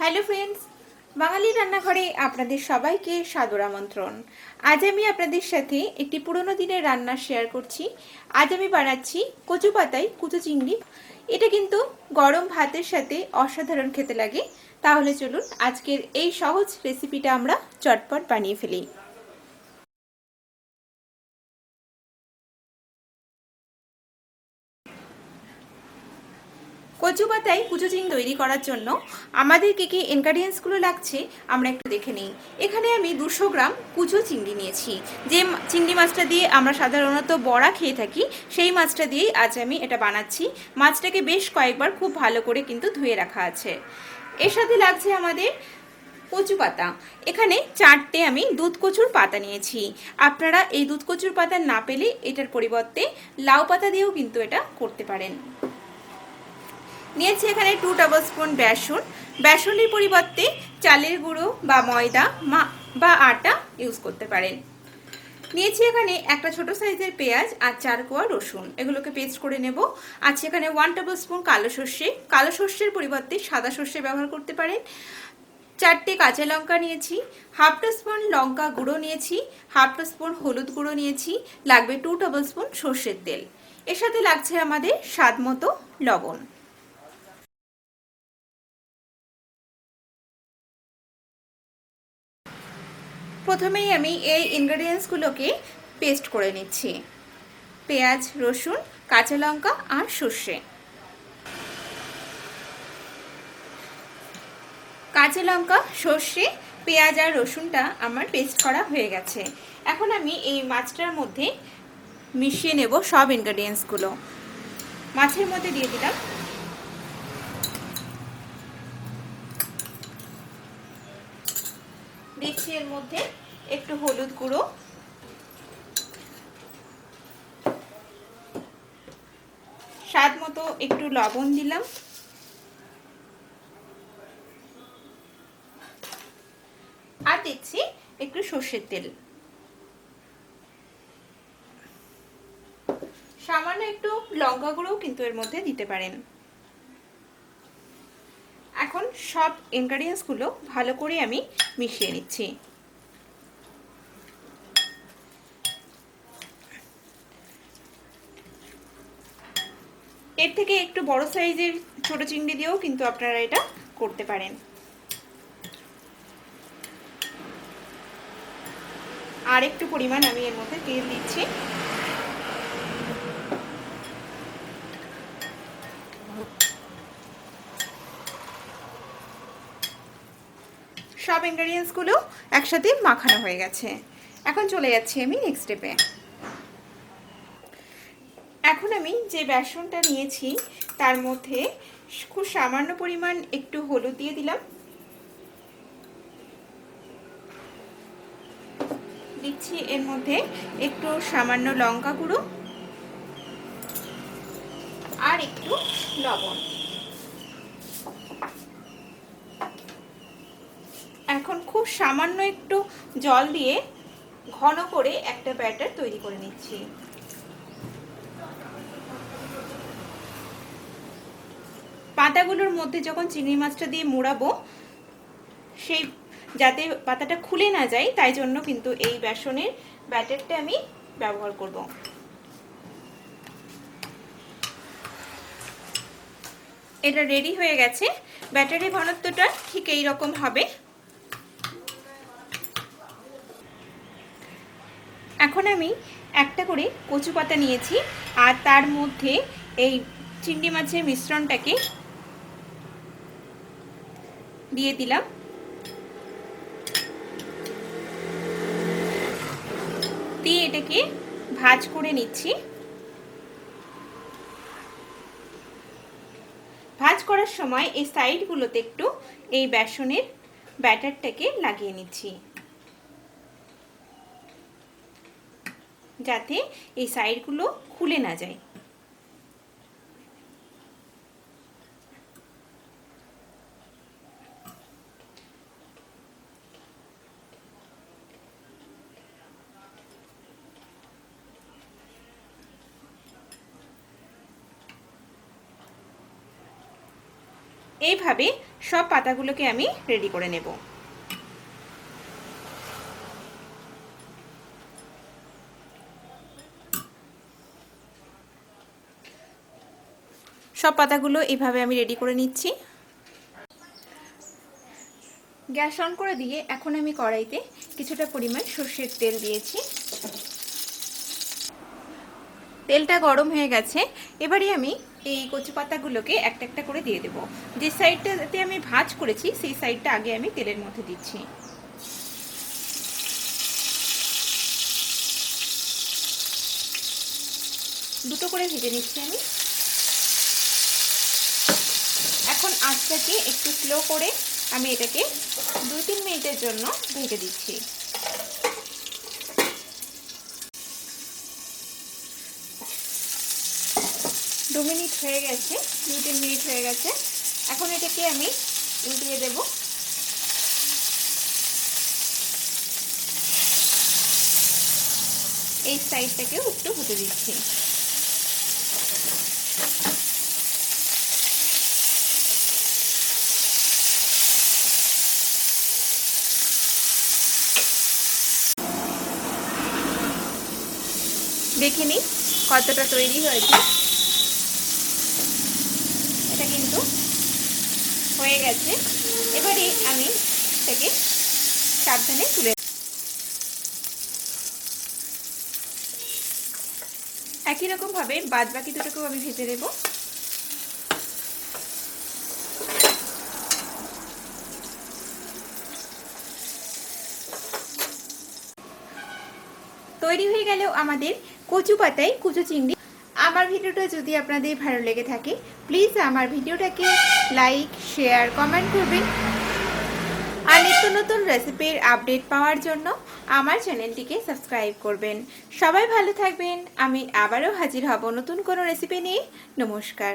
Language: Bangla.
হ্যালো ফ্রেন্ডস, বাঙালি রান্নাঘরে আপনাদের সবাইকে সাদর আমন্ত্রণ। আজ আমি আপনাদের সাথে একটি পুরনো দিনের রান্না শেয়ার করছি। আজ আমি বানাচ্ছি কচু পাতায় কুচু চিংড়ি। এটা কিন্তু গরম ভাতের সাথে অসাধারণ খেতে লাগে। তাহলে চলুন আজকের এই সহজ রেসিপিটা আমরা চটপট বানিয়ে ফেলি। কচু পাতায় কুচো চিংড়ি তৈরি করার জন্য আমাদের কী কী ইনগ্রাডিয়েন্টসগুলো লাগছে, আমরা একটু দেখে নিই। এখানে আমি দুশো গ্রাম কুচো চিংড়ি নিয়েছি। যে চিংড়ি মাছটা দিয়ে আমরা সাধারণত বড়া খেয়ে থাকি, সেই মাছটা দিয়েই আজ আমি এটা বানাচ্ছি। মাছটাকে বেশ কয়েকবার খুব ভালো করে কিন্তু ধুয়ে রাখা আছে। এর সাথে লাগছে আমাদের কচু পাতা এখানে চারটে আমি দুধ কচুর পাতা নিয়েছি। আপনারা এই দুধ কচুর পাতা না পেলে এটার পরিবর্তে লাউ পাতা দিয়েও কিন্তু এটা করতে পারেন। নিয়েছি এখানে টু টেবিল স্পুন বেসন। বেসনের পরিবর্তে চালের গুঁড়ো বা ময়দা বা আটা ইউজ করতে পারেন। নিয়েছি এখানে একটা ছোট সাইজের পেঁয়াজ আর চার কোয়া রসুন। এগুলোকে পেস্ট করে নেব। আছে এখানে ওয়ান টেবিল স্পুন কালো সর্ষে। কালো সর্ষের পরিবর্তে সাদা সর্ষে ব্যবহার করতে পারেন। চারটে কাঁচা লঙ্কা নিয়েছি। হাফ টি স্পুন লঙ্কা গুঁড়ো নিয়েছি। হাফ টি স্পুন হলুদ গুঁড়ো নিয়েছি। লাগবে টু টেবিল স্পুন সর্ষের তেল। এর সাথে লাগছে আমাদের স্বাদ মতো লবণ। প্রথমেই আমি এই ইনগ্রেডিয়েন্টসগুলোকে পেস্ট করে নিচ্ছি। পেঁয়াজ, রসুন, কাঁচা লঙ্কা আর সর্ষে। কাঁচা লঙ্কা, সর্ষে, পেঁয়াজ আর রসুনটা আমার পেস্ট করা হয়ে গেছে। এখন আমি এই মাছটার মধ্যে মিশিয়ে নেব সব ইনগ্রেডিয়েন্টসগুলো মাছের মধ্যে দিয়ে দিলাম দিচ্ছি এর মধ্যে একটু হলুদ গুঁড়ো। স্বাদ মতো একটু লবণ দিলাম। আর দিচ্ছি একটু সর্ষের তেল। সামান্য একটু লঙ্কা গুঁড়োও কিন্তু এর মধ্যে দিতে পারেন। এখন সব ইনগ্রেডিয়েন্টসগুলো ভালো করে আমি মিশিয়ে নিচ্ছি। এর থেকে একটু বড় সাইজের ছোট চিংড়ি দিয়েও কিন্তু আপনারা এটা করতে পারেন। আর একটু পরিমাণ আমি এর মধ্যে তেল দিচ্ছি। সব ইনগ্রেডিয়েন্টসগুলো একসাথে মাখানো হয়ে গেছে। এখন চলে যাচ্ছি আমি নেক্সট স্টেপে এখন আমি যে বেসনটা নিয়েছি, তার মধ্যে খুব সামান্য পরিমাণ একটু হলুদ দিয়ে দিলাম। দিচ্ছি এর মধ্যে একটু সামান্য লঙ্কা গুঁড়ো আর একটু লবণ এখন খুব সামান্য একটু জল দিয়ে ঘন করে একটা ব্যাটার তৈরি করে নিচ্ছি। পাতাগুলোর মধ্যে যখন চিংড়ি মাছটা দিয়ে মোড়াবো, সেই যাতে পাতাটা খুলে না যায়, তাই জন্য কিন্তু এই বেসনের ব্যাটারটা আমি ব্যবহার করব। এটা রেডি হয়ে গেছে। ব্যাটারি ঘনত্বটা ঠিক এই রকম হবে। এখন আমি একটা করে কচু পাতা নিয়েছি আর তার মধ্যে এই চিংড়ি মাছের মিশ্রণটাকে দিয়ে দিলাম। দিয়ে এটাকে ভাজ করে নিচ্ছি। ভাজ করার সময় এই সাইডগুলোতে একটু এই বেসনের ব্যাটারটাকে লাগিয়ে নিচ্ছি। যাতে এই সাইডগুলো খুলে না যায়। এইভাবে সব পাতাগুলোকে আমি রেডি করে নেব। সব পাতাগুলো এইভাবে আমি রেডি করে নিচ্ছি। গ্যাস অন করে দিয়ে এখন আমি কড়াইতে কিছুটা পরিমাণ সর্ষের তেল দিয়েছি। তেলটা গরম হয়ে গেছে, এবারে আমি এই কচু পাতাগুলোকে একটা একটা করে দিয়ে দেব। যে সাইডটাতে আমি ভাজ করেছি, সেই সাইডটা আগে আমি তেলের মধ্যে দিচ্ছি। দুটো করে ভেজে নিচ্ছি আমি। এখন আঁচটাকে একটু স্লো করে আমি এটাকে দুই তিন মিনিটের জন্য ভেজে দিচ্ছি। দু মিনিট হয়ে গেছে দু তিন মিনিট হয়ে গেছে। এখন এটাকে আমি উল্টিয়ে দেব। এই সাইডটাকেও একটু হতে দিচ্ছি। দেখে নিই কতটা তৈরি হয়েছে। এটা কিন্তু হয়ে গেছে। এবারে আমি এটাকে সাবধানে তুলে একই রকমভাবে বাদ বাকি দুটোকেও আমি ভেজে দেব তৈরি হয়ে গেল আমাদের কচু পাতায় কুচু চিংড়ি। আমার ভিডিওটা যদি আপনাদের ভালো লেগে থাকে প্লিজ আমার ভিডিওটাকে লাইক শেয়ার কমেন্ট করবেন। আর নিত্য নতুন রেসিপির আপডেট পাওয়ার জন্য আমার চ্যানেলটিকে সাবস্ক্রাইব করবেন। সবাই ভালো থাকবেন। আমি আবারও হাজির হব নতুন কোনো রেসিপি নিয়ে। নমস্কার।